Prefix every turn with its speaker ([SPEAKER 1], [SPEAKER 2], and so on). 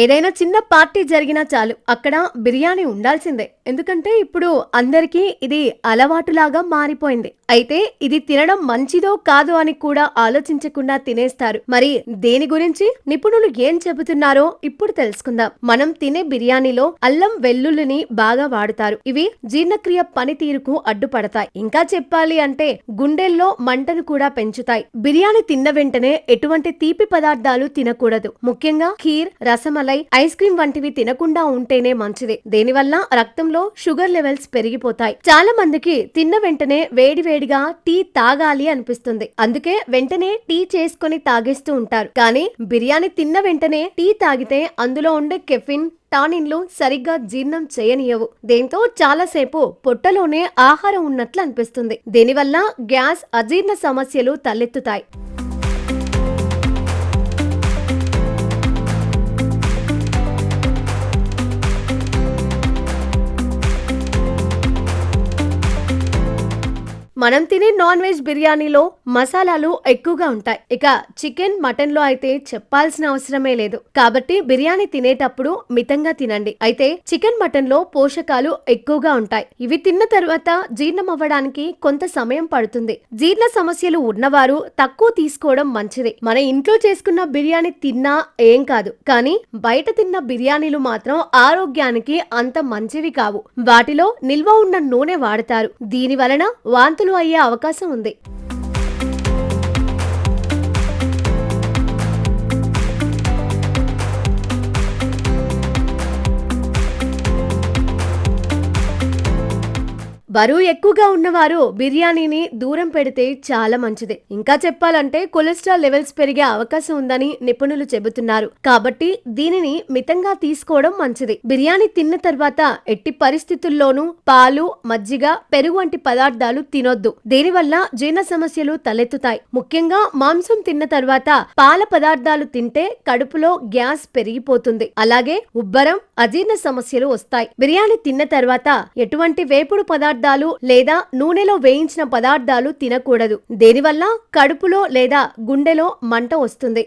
[SPEAKER 1] ఏదైనా చిన్న పార్టీ జరిగినా చాలు అక్కడ బిర్యానీ ఉండాల్సిందే. ఎందుకంటే ఇప్పుడు అందరికీ ఇది అలవాటులాగా మారిపోయింది. అయితే ఇది తినడం మంచిదో కాదో అని కూడా ఆలోచించకుండా తినేస్తారు. మరి దేని గురించి? నిపుణులు ఏం చెబుతున్నారో ఇప్పుడు తెలుసుకుందాం. మనం తినే బిర్యానీలో అల్లం వెల్లుల్లిని బాగా వాడుతారు. ఇవి జీర్ణక్రియ పనితీరుకు అడ్డుపడతాయి. ఇంకా చెప్పాలి అంటే గుండెల్లో మంటను కూడా పెంచుతాయి. బిర్యానీ తిన్న వెంటనే ఎటువంటి తీపి పదార్థాలు తినకూడదు. ముఖ్యంగా ఖీర్ రసమలై ఐస్ క్రీమ్ వంటివి తినకుండా ఉంటేనే మంచిది. దీనివల్ల? రక్తంలో షుగర్ లెవెల్స్ పెరిగిపోతాయి. చాలా మందికి తిన్న వెంటనే వేడివేడిగా టీ తాగాలి అనిపిస్తుంది. అందుకే వెంటనే టీ చేసుకొని తాగేస్తూ ఉంటారు. కానీ బిర్యానీ తిన్న వెంటనే టీ తాగితే అందులో ఉండే కెఫిన్ టానిన్లు సరిగ్గా జీర్ణం చేయనియవు. దీంతో చాలాసేపు పొట్టలోనే ఆహారం ఉన్నట్లు అనిపిస్తుంది. దీనివల్ల? గ్యాస్ అజీర్ణ సమస్యలు తలెత్తుతాయి. మనం తినే నాన్ వెజ్ బిర్యానీలో మసాలాలు ఎక్కువగా ఉంటాయి. ఇక చికెన్ మటన్లో అయితే చెప్పాల్సిన అవసరమే లేదు. కాబట్టి బిర్యానీ తినేటప్పుడు మితంగా తినండి. అయితే చికెన్ మటన్లో పోషకాలు ఎక్కువగా ఉంటాయి. ఇవి తిన్న తర్వాత జీర్ణం అవ్వడానికి కొంత సమయం పడుతుంది. జీర్ణ సమస్యలు ఉన్నవారు తక్కువ తీసుకోవడం మంచిది. మన ఇంట్లో చేసుకున్న బిర్యానీ తిన్నా ఏం కాదు. కానీ బయట తిన్న బిర్యానీలు మాత్రం ఆరోగ్యానికి అంత మంచివి కావు. వాటిలో నిల్వ ఉన్న నూనె వాడతారు. దీని వలన వాంతులు అయ్యే అవకాశం ఉంది. బరువు ఎక్కువగా ఉన్నవారు బిర్యానీని దూరం పెడితే చాలా మంచిది. ఇంకా చెప్పాలంటే కొలెస్ట్రాల్ లెవెల్స్ పెరిగే అవకాశం ఉందని నిపుణులు చెబుతున్నారు. కాబట్టి దీనిని మితంగా తీసుకోవడం మంచిది. బిర్యానీ తిన్న తర్వాత ఎట్టి పరిస్థితుల్లోనూ పాలు మజ్జిగ పెరుగు వంటి పదార్థాలు తినొద్దు. దీనివల్ల జీర్ణ సమస్యలు తలెత్తుతాయి. ముఖ్యంగా మాంసం తిన్న తర్వాత పాల పదార్థాలు తింటే కడుపులో గ్యాస్ పెరిగిపోతుంది. అలాగే ఉబ్బరం అజీర్ణ సమస్యలు వస్తాయి. బిర్యానీ తిన్న తర్వాత ఎటువంటి వేపుడు పదార్థాలు లేదా నూనెలో వేయించిన పదార్థాలు తినకూడదు. దీనివల్ల? కడుపులో లేదా గుండెలో మంట వస్తుంది.